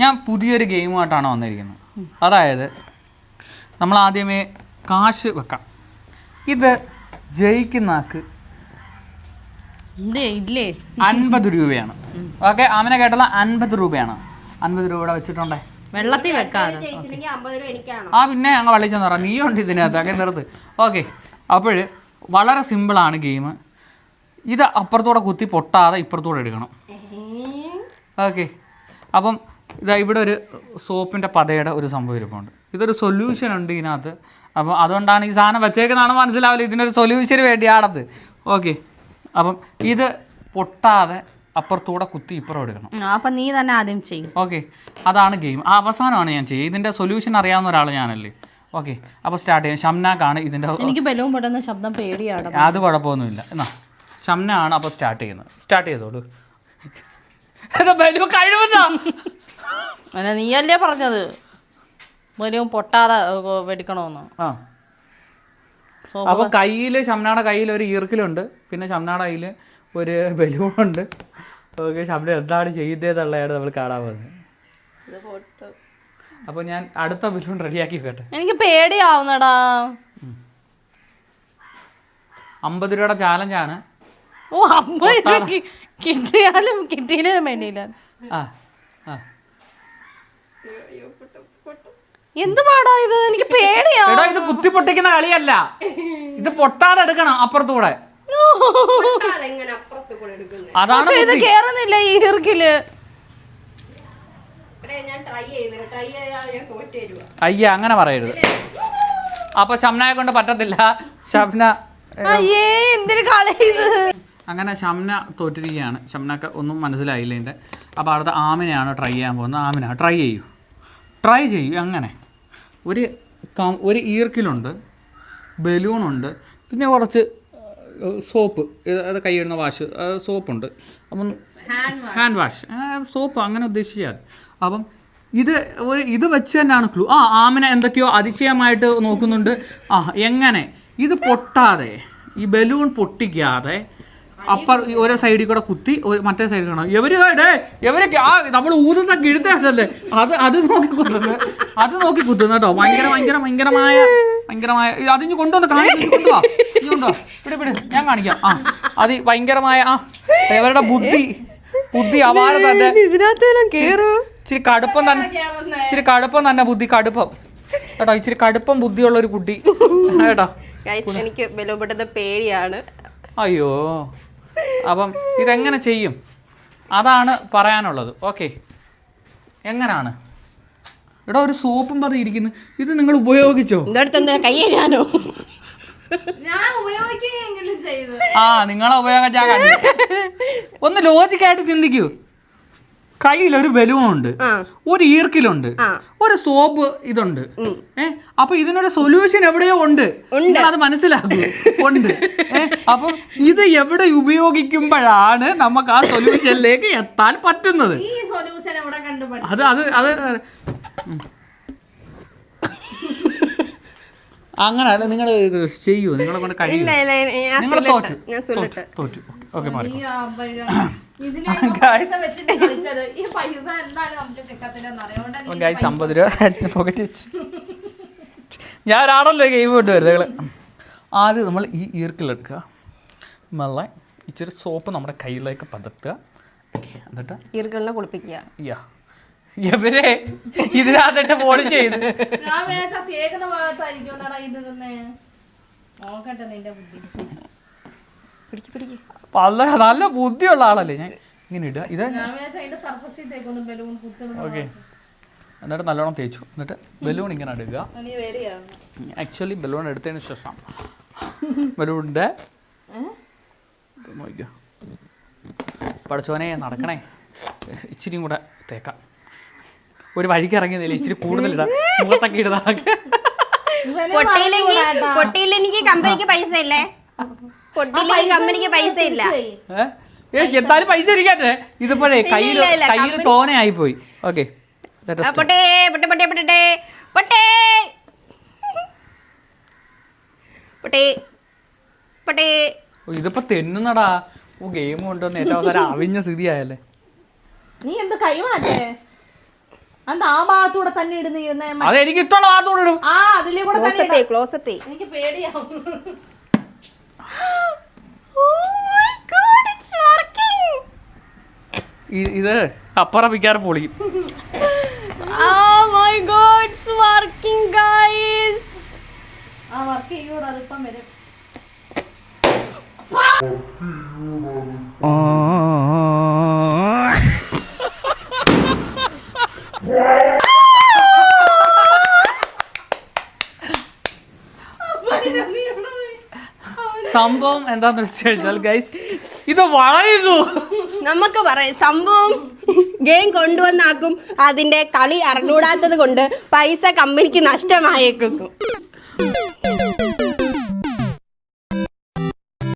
ഞാൻ പുതിയൊരു ഗെയിമുമായിട്ടാണ് വന്നിരിക്കുന്നത്. അതായത് നമ്മൾ ആദ്യമേ കാശ് വെക്കാം. ഇത് ജയിക്കുന്ന ആക്ക് ഇല്ലേ അൻപത് രൂപയാണ്. ഓക്കെ അവനെ കേട്ടുള്ള അൻപത് രൂപയാണ്. അൻപത് രൂപ ഇവിടെ വെച്ചിട്ടുണ്ടേ? വെള്ളത്തിൽ വെക്കാതെ. ആ പിന്നെ ഞങ്ങൾ വെള്ളിച്ചു തന്നെ നീ ഉണ്ട് ഇതിനകത്ത്. അങ്ങനെ നിർത്ത്. ഓക്കെ അപ്പോൾ വളരെ സിമ്പിളാണ് ഗെയിം. ഇത് അപ്പുറത്തൂടെ കുത്തി പൊട്ടാതെ ഇപ്പുറത്തൂടെ എടുക്കണം. ഓക്കെ അപ്പം ഇതാ ഇവിടെ ഒരു സോപ്പിന്റെ പതയുടെ ഒരു സംഭവം ഇരിപ്പുണ്ട്. ഇതൊരു സൊല്യൂഷൻ ഉണ്ട് ഇതിനകത്ത്. അപ്പം അതുകൊണ്ടാണ് ഈ സാധനം വെച്ചേക്കുന്നതാണ് മനസ്സിലാവില്ല. ഇതിനൊരു സൊല്യൂഷന് വേണ്ടിയാണത്. ഓക്കെ അപ്പം ഇത് പൊട്ടാതെ അപ്പുറത്തൂടെ കുത്തി ഇപ്പുറം എടുക്കണം. അപ്പം നീ തന്നെ ആദ്യം ചെയ്യും. ഓക്കെ അതാണ് ഗെയിം ആ അവസാനമാണ് ഞാൻ ചെയ്യുക ഇതിന്റെ സൊല്യൂഷൻ അറിയാവുന്ന ഒരാൾ ഞാനല്ലേ. ഓക്കെ അപ്പോൾ സ്റ്റാർട്ട് ചെയ്യാം. ഷംനാക്കാണ് ഇതിന്റെ എനിക്ക് ബലവും പെട്ടെന്ന് ശബ്ദം പേടിയാണ്. അത് കുഴപ്പമൊന്നുമില്ല. എന്നാ ഷംന ആണ് അപ്പോൾ സ്റ്റാർട്ട് ചെയ്യുന്നത്. സ്റ്റാർട്ട് ചെയ്തോളൂ. കഴിവുന്നാ? അല്ല നീയല്ലേ പറഞ്ഞത്? വലിയ പൊട്ടാതെ വെടിക്കണമെന്ന്. ആ. അപ്പൊ അപ്പോൾ കയ്യിൽ ഷംനയുടെ കയ്യിൽ ഒരു ഈർക്കിലുണ്ട്. പിന്നെ ഷംനയുടെ കയ്യിൽ ഒരു ബലൂണുണ്ട്. ഓക്കെ ഷംന എന്താണ് ചെയ്തതെന്നുള്ളതാണ് നമ്മൾ കാണാൻ പോകുന്നത്. അപ്പൊ ഞാൻ അടുത്ത ബലൂൺ റെഡിയാക്കി വെക്കട്ടെ. എനിക്ക് പേടിയാവുന്നടാ. അമ്പത് രൂപയുടെ ചാലഞ്ചാണ് ഓ അമ്പത് രൂപ കിട്ടിയാലും കിട്ടിയില്ല വേണ്ടിയില്ല ആ ആ. എന്ത് പാടാ ഇത്? എനിക്ക് പേടിയാ. എടാ ഇത് കുത്തി പൊട്ടിക്കുന്ന കളിയല്ല. ഇത് പൊട്ടാതെ എടുക്കണം അപ്പുറത്തൂടെ. അതാണ് പക്ഷെ ഇത് ബുദ്ധി. കേറുന്നില്ല ഈ ഇർക്കിൽ ഞാൻ ട്രൈ ചെയ്യുന്നില്ല. ട്രൈ ചെയ്യാതെ ഞാൻ തോറ്റ് അയ്യ അങ്ങനെ പറയരുത്. അപ്പൊ ഷംനയെ കൊണ്ട് പറ്റത്തില്ല. ഷംന അയ്യേ എന്തിനു കളി ഇത്? അങ്ങനെ ഷംന തോറ്റിരിക്കുകയാണ്. ഷംനക്ക് ഒന്നും മനസ്സിലായില്ല ഇതിന്റെ അപ്പോൾ അടുത്ത ആമിനെയാണ് ട്രൈ ചെയ്യാൻ പോകുന്നത്. ആമിന ട്രൈ ചെയ്യൂ. ട്രൈ ചെയ്യും അങ്ങനെ. ഒരു കം- ഒരു ഈർക്കിലുണ്ട് ബലൂണുണ്ട് പിന്നെ കുറച്ച് സോപ്പ് അത് കൈയിടുന്ന വാഷ് സോപ്പുണ്ട്. അപ്പം ഹാൻഡ് വാഷ് സോപ്പ് അങ്ങനെ ഉദ്ദേശിച്ചാൽ അപ്പം ഇത് ഒരു ഇത് വെച്ച് തന്നെയാണ് ക്ലൂ ആ ആമിനെ എന്തൊക്കെയോ അതിശയമായിട്ട് നോക്കുന്നുണ്ട്. ആ എങ്ങനെ? ഇത് പൊട്ടാതെ ഈ ബലൂൺ പൊട്ടിക്കാതെ അപ്പർ ഓരോ സൈഡിൽ കൂടെ കുത്തി മറ്റേ സൈഡിൽ കാണാം. ഇവർ ഡേ ഇവരൊക്കെ ആ നമ്മൾ ഊതുന്ന കിഴുത്തല്ലേ അത് അത് നോക്കി കുത്തുന്നത് അത് നോക്കി കുത്തുന്ന കേട്ടോ. ഭയങ്കര ഭയങ്കര ഭയങ്കരമായ ഭയങ്കരമായ അതിന് കൊണ്ടുവന്ന് കൊണ്ടുവാ. ഇവിടെ ഇവിടെ ഞാൻ കാണിക്കാം. ആ അത് ഭയങ്കരമായ ആ ഇവരുടെ ബുദ്ധി ബുദ്ധി അപാര തന്നെ ഇതിനകത്തെല്ലാം കേറും. ഇച്ചിരി കടുപ്പം തന്നെ ഇച്ചിരി കടുപ്പം തന്നെ ബുദ്ധി കടുപ്പം. കേട്ടോ ഇച്ചിരി കടുപ്പം ബുദ്ധിയുള്ള ഒരു കുട്ടി. കേട്ടോ. എനിക്ക് ബലപ്പെട്ടത് പേടിയാണ്. അയ്യോ. അപ്പം ഇതെങ്ങനെ ചെയ്യും? അതാണ് പറയാനുള്ളത്. ഓക്കെ എങ്ങനാണ്? എടാ ഒരു സോപ്പും പത ഇരിക്കുന്നു. ഇത് നിങ്ങൾ ഉപയോഗിച്ചോ? ഇന്നടുത്ത് എന്താ കൈ കഴിയാനോ ഞാൻ ഉപയോഗിക്കുകയെങ്കിലും ചെയ്തു. ആ നിങ്ങളെ ഉപയോഗം ഞാൻ കണ്ടു ഒന്ന് ലോജിക്കായിട്ട് ചിന്തിക്കൂ. കയ്യിൽ ഒരു ബലൂൺ ഉണ്ട് ഒരു ഈർക്കിലുണ്ട് ഒരു സോപ്പ് ഇതുണ്ട്. ഏ? അപ്പൊ ഇതിനൊരു സൊല്യൂഷൻ എവിടെയോ ഉണ്ട്. അത് മനസ്സിലാക്കും. ഉണ്ട്. ഏഹ് അപ്പൊ ഇത് എവിടെ ഉപയോഗിക്കുമ്പോഴാണ് നമുക്ക് ആ സൊല്യൂഷനിലേക്ക് എത്താൻ പറ്റുന്നത്. അത് അത് അത് ഉം. അങ്ങനെ അല്ല നിങ്ങൾ ചെയ്യൂ. നിങ്ങളെ കൊണ്ട് കഴിയൂ. ഇല്ല ഇല്ല ഞാൻ നിങ്ങൾ തോറ്റു തോറ്റു. ഓക്കെ ഗായ്സ് അമ്പത് രൂപ പോക്കറ്റ് വെച്ചു. ഞാൻ ഒരാളല്ലോ ഗെയിം കൊണ്ട് വരുന്നത് ആദ്യം നമ്മൾ ഈ ഈർക്കിലെടുക്കുക നല്ല ഇച്ചിരി സോപ്പ് നമ്മുടെ കയ്യിലേക്ക് പതർത്തുക എന്നിട്ട് ഈർക്കലിനെ കുളിപ്പിക്കുക. യാ എവരെ ഇതിനകത്തിട്ട് ഫോൺ ചെയ്ത്. പിടിക്ക് പിടിക്ക്. നല്ല നല്ല ബുദ്ധിയുള്ള ആളല്ലേ ഞാൻ ഇങ്ങനെ ഇടുക. ഇത് ഓക്കെ എന്നിട്ട് നല്ലോണം തേച്ചു. എന്നിട്ട് ബലൂൺ ഇങ്ങനെ പേടിയാണ് ആക്ച്വലി ബലൂൺ എടുത്തതിന് ശേഷം ബലൂണിന്റെ നോക്കിയോ പഠിച്ചോനെ നടക്കണേ. ഇച്ചിരിയും കൂടെ തേക്കാം. ഒരു വഴിക്ക് ഇറങ്ങിയതില്ല ഇച്ചിരി കൂടുതലിടാം മുഖത്തൊക്കെ ഇടുന്ന പൊട്ടിയിൽ എനിക്ക് കമ്പനിക്ക് പൈസ ഇല്ലേ? പൊട്ടിയില്ലെങ്കിൽ കമ്പനിക്ക് പൈസ ഇല്ല. ഏ? എന്തായാലും പൈസ ഇരിക്കട്ടെ. ഇതിപ്പോഴേ കയ്യിൽ കയ്യിൽ തോനയായി പോയി ഓക്കെ. ആ, പൊട്ടേ പൊട്ടെ പൊട്ടെ പൊട്ടെ പൊട്ടേ. പൊട്ടേ പൊട്ടേ. ഇതിപ്പോ തെന്നുന്നടാ. ഓ ഗെയിം കൊണ്ടുവന്ന് ഏറ്റവും സ്ഥിതി അവിഞ്ഞ സ്ഥിതിയായല്ലേ. നീ എന്ത് കൈ മാറ്റേ? അത് ആ ഭാഗത്തൂടെ തന്നെ ഇടുന്നിരുന്നേ അത് എനിക്ക് ഇഷ്ടമുള്ള ഭാഗത്തോട് ഇടും ആ അതിലേ കൂടെ ക്ലോസ് ക്ലോസപ്പ് ക്ലോസപ്പ് എനിക്ക് പേടിയാവും. ഇത് അപ്പറ പിക്കാറ് വരും. സംഭവം എന്താന്ന് വെച്ച് കഴിഞ്ഞാൽ ഗൈസ് ഇത് വളയുന്നു. നമുക്ക് പറയാം സംഭവം ഗെയിം കൊണ്ടുവന്നാക്കും അതിന്റെ കളി അറിഞ്ഞൂടാത്തത് കൊണ്ട് പൈസ കമ്പനിക്ക് നഷ്ടമായേക്കുന്നു.